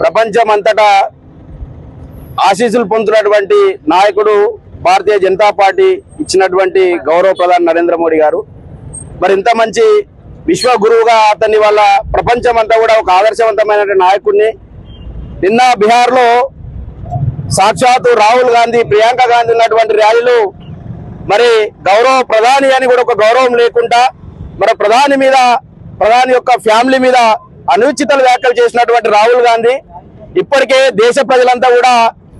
ప్రపంచం అంతటా ఆశీస్సులు పొందుతున్నటువంటి నాయకుడు భారతీయ జనతా పార్టీ ఇచ్చినటువంటి గౌరవ ప్రధాని నరేంద్ర మోడీ గారు. మరి ఇంత మంచి విశ్వ గురువుగా అతని వల్ల ప్రపంచం అంతా కూడా ఒక ఆదర్శవంతమైన నాయకుడిని. నిన్న బీహార్లో సాక్షాత్తు రాహుల్ గాంధీ ప్రియాంక గాంధీ ఉన్నటువంటి ర్యాలీలు మరి గౌరవ ప్రధాని అని కూడా ఒక గౌరవం లేకుండా మరి ప్రధాని మీద ప్రధాని యొక్క ఫ్యామిలీ మీద అనుచిత వ్యాఖ్యలు చేసినటువంటి రాహుల్ గాంధీ ఇప్పటికే దేశ ప్రజలంతా కూడా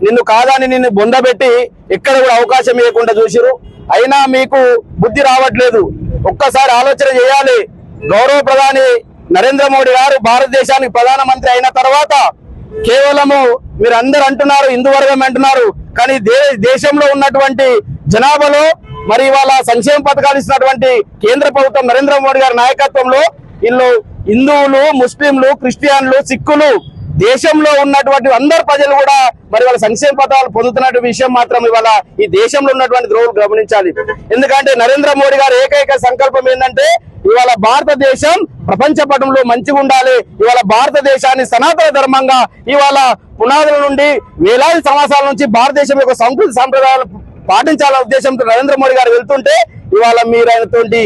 నిన్ను కాదని నిన్ను బొందబెట్టి ఎక్కడ కూడా అవకాశం ఇవ్వకుండా చూసిరు అయినా మీకు బుద్ధి రావట్లేదు. ఒక్కసారి ఆలోచన చేయాలి. గౌరవ ప్రధాని నరేంద్ర మోడీ గారు భారతదేశానికి ప్రధానమంత్రి అయిన తర్వాత కేవలము మీరు అందరు అంటున్నారు హిందూ వర్గం అంటున్నారు. కానీ దే దేశంలో ఉన్నటువంటి జనాభాలో మరి వాళ్ళ సంక్షేమ పథకాలు ఇస్తున్నటువంటి కేంద్ర ప్రభుత్వం నరేంద్ర మోడీ గారి నాయకత్వంలో వీళ్ళు హిందువులు ముస్లింలు క్రిస్టియన్లు సిక్కులు దేశంలో ఉన్నటువంటి అందరు ప్రజలు కూడా మరి వాళ్ళ సంక్షేమ పథకాలు పొందుతున్న విషయం మాత్రం ఇవాళ ఈ దేశంలో ఉన్నటువంటి ద్రోవులు గమనించాలి. ఎందుకంటే నరేంద్ర మోడీ గారి ఏకైక సంకల్పం ఏంటంటే ఇవాళ భారతదేశం ప్రపంచ పటంలో మంచిగా ఉండాలి. ఇవాళ భారతదేశాన్ని సనాతన ధర్మంగా ఇవాళ పునాదుల నుండి వేలాది సంవత్సరాల నుంచి భారతదేశం యొక్క సంస్కృతి సాంప్రదాయాలు పాటించాలనే ఉద్దేశంతో నరేంద్ర మోడీ గారు వెళ్తుంటే ఇవాళ మీరు అయినటువంటి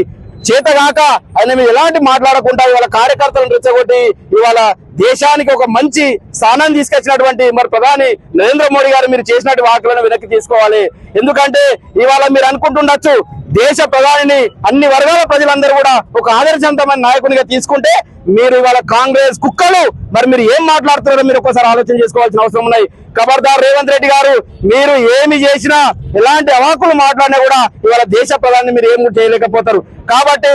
చేతగాక ఆయన మీద ఎలాంటి మాట్లాడకుండా ఇవాళ కార్యకర్తలను రెచ్చగొట్టి ఇవాళ దేశానికి ఒక మంచి స్థానం తీసుకొచ్చినటువంటి మరి ప్రధాని నరేంద్ర మోడీ గారు మీరు చేసినటువంటి వాకులను వెనక్కి తీసుకోవాలి. ఎందుకంటే ఇవాళ మీరు అనుకుంటుండొచ్చు దేశ ప్రధానిని అన్ని వర్గాల ప్రజలందరూ కూడా ఒక ఆదర్శవంతమైన నాయకునిగా తీసుకుంటే మీరు ఇవాళ కాంగ్రెస్ కుక్కలు. మరి మీరు ఏం మాట్లాడుతున్నారో మీరు ఒకసారి ఆలోచన చేసుకోవాల్సిన అవసరం ఉన్నాయి ఖబర్దార్ రేవంత్ రెడ్డి గారు మీరు ఏమి చేసినా ఎలాంటి అవాకులు మాట్లాడినా కూడా ఇవాళ దేశ ప్రధాని మీరు ఏం చేయలేకపోతారు. కాబట్టి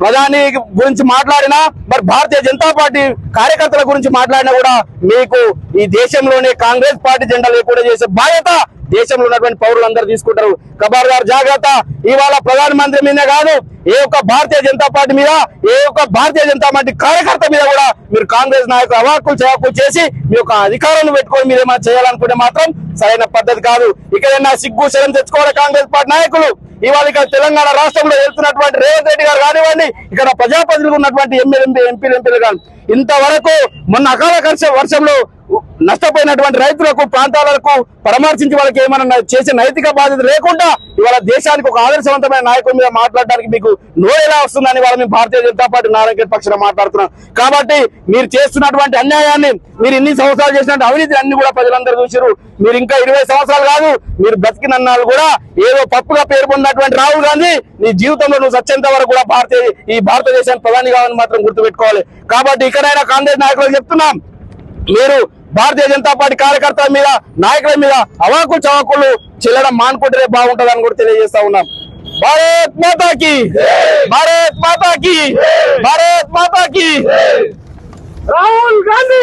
ప్రధాని గురించి మాట్లాడినా మరి భారతీయ జనతా పార్టీ కార్యకర్తల గురించి మాట్లాడినా కూడా మీకు ఈ దేశంలోనే కాంగ్రెస్ పార్టీ జెండా లేకుండా చేసే బాధ్యత దేశంలో ఉన్నటువంటి పౌరులందరూ తీసుకుంటారు. ఖబర్దార్ జాగ్రత్త. ఇవాళ ప్రధానమంత్రి మీద కాదు ఏ ఒక్క భారతీయ జనతా పార్టీ మీద ఏ ఒక్క భారతీయ జనతా పార్టీ కార్యకర్త మీద కూడా మీరు కాంగ్రెస్ నాయకులు అవాకులు చవాకులు చేసి మీ యొక్క అధికారాన్ని పెట్టుకొని మీరు ఏమైనా చేయాలనుకుంటే మాత్రం సరైన పద్ధతి కాదు. ఇక్కడైనా సిగ్గు శరం తెచ్చుకోవాలి కాంగ్రెస్ పార్టీ నాయకులు? ఇవాళ ఇక్కడ తెలంగాణ రాష్ట్రంలో వెళ్తున్నటువంటి రేవంత్ రెడ్డి గారు కానివ్వండి ఇక్కడ ప్రజాప్రతినిధులు ఉన్నటువంటి ఎమ్మెల్యే ఎంపీలు ఎంపీలు కానీ ఇంతవరకు మొన్న అకాల వర్ష వర్షంలో నష్టపోయినటువంటి రైతులకు ప్రాంతాలకు పరామర్శించి వాళ్ళకి ఏమైనా చేసే నైతిక బాధ్యత లేకుండా ఇవాళ దేశానికి ఒక ఆదర్శవంతమైన నాయకుడి మీద మాట్లాడడానికి మీకు నోరు ఎలా వస్తుందని వాళ్ళ మేము భారతీయ జనతా పార్టీ నారాయణ పక్షాన మాట్లాడుతున్నాం. కాబట్టి మీరు చేస్తున్నటువంటి అన్యాయాన్ని మీరు ఇన్ని సంవత్సరాలు చేసినటువంటి అవినీతి అన్ని కూడా ప్రజలందరూ చూసారు మీరు ఇంకా ఇరవై సంవత్సరాలు కాదు మీరు బతికినన్నాళ్ళు కూడా ఏదో పప్పుగా పేరు పొందినటువంటి రాహుల్ గాంధీ నీ జీవితంలో నువ్వు సత్యంత వరకు కూడా భారతీయ ఈ భారతదేశానికి ప్రధాని కావాలని మాత్రం గుర్తుపెట్టుకోవాలి. కాబట్టి ఇక్కడైనా కాంగ్రెస్ నాయకులకు చెప్తున్నాం. మీరు భారతీయ జనతా పార్టీ కార్యకర్తల మీద నాయకుల మీద అవాకులు చవాకులు చెల్లడం మానుకుంటేనే బాగుంటుందని కూడా తెలియజేస్తా ఉన్నాం. భారత్ మాతాకి భారత్ మాతాకి భారత్ మాతాకి. రాహుల్ గాంధీ!